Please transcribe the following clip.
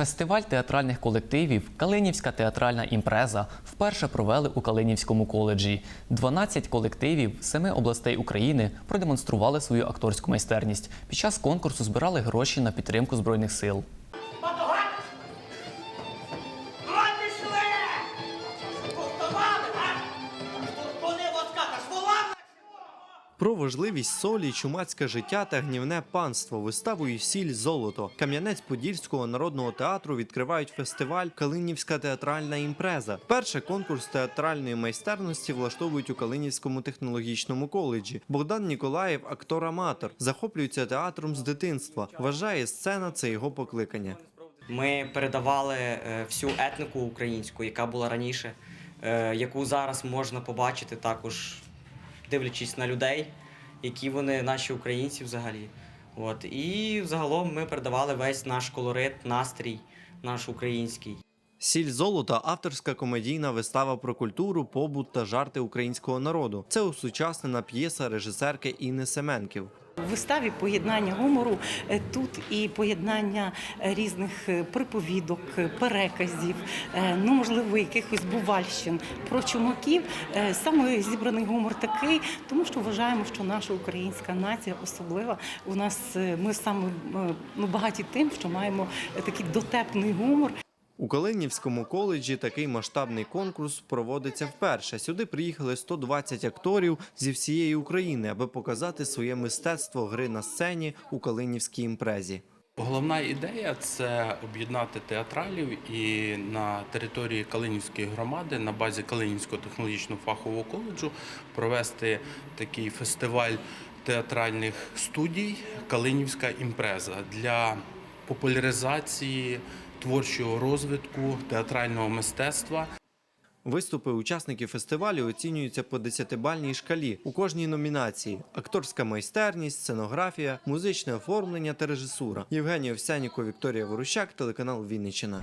Фестиваль театральних колективів Калинівська театральна імпреза вперше провели у Калинівському коледжі. 12 колективів семи областей України продемонстрували свою акторську майстерність. Під час конкурсу збирали гроші на підтримку збройних сил. Про важливість солі, чумацьке життя та гнівне панство виставою Сіль золото Кам'янець-Подільського народного театру відкривають фестиваль Калинівська театральна імпреза. Перше конкурс театральної майстерності влаштовують у Калинівському технологічному коледжі. Богдан Ніколаєв, актор-аматор, захоплюється театром з дитинства. Вважає сцена це його покликання. Ми передавали е, всю етнику українську, яка була раніше, е, яку зараз можна побачити також, дивлячись на людей, які вони наші українці взагалі. От. І загалом ми передавали весь наш колорит, настрій наш український. Сіль золота авторська комедійна вистава про культуру, побут та жарти українського народу. Це осучаснена п'єса режисерки Інни Семенків. В виставі поєднання гумору е, тут і поєднання е, різних е, приповідок, переказів, ну можливо, якихось бувальщин про чумаків. Саме зібраний гумор такий, тому що вважаємо, що наша українська нація особлива. У нас ми саме ну, багаті тим, що маємо такий дотепний гумор. У Калинівському коледжі такий масштабний конкурс проводиться вперше. Сюди приїхали 120 акторів зі всієї України, аби показати своє мистецтво гри на сцені у Калинівській імпрезі. Головна ідея це об'єднати театралів і на території Калинівської громади на базі Калинівського технологічного фахового коледжу провести такий фестиваль театральних студій Калинівська імпреза для популяризації творчого розвитку театрального мистецтва Виступи учасників фестивалю оцінюються по 10-бальній шкалі у кожній номінації: акторська майстерність, сценографія, музичне оформлення та режисура. Євгенія Овсяніко, Вікторія Ворущак, телеканал Вінниччина.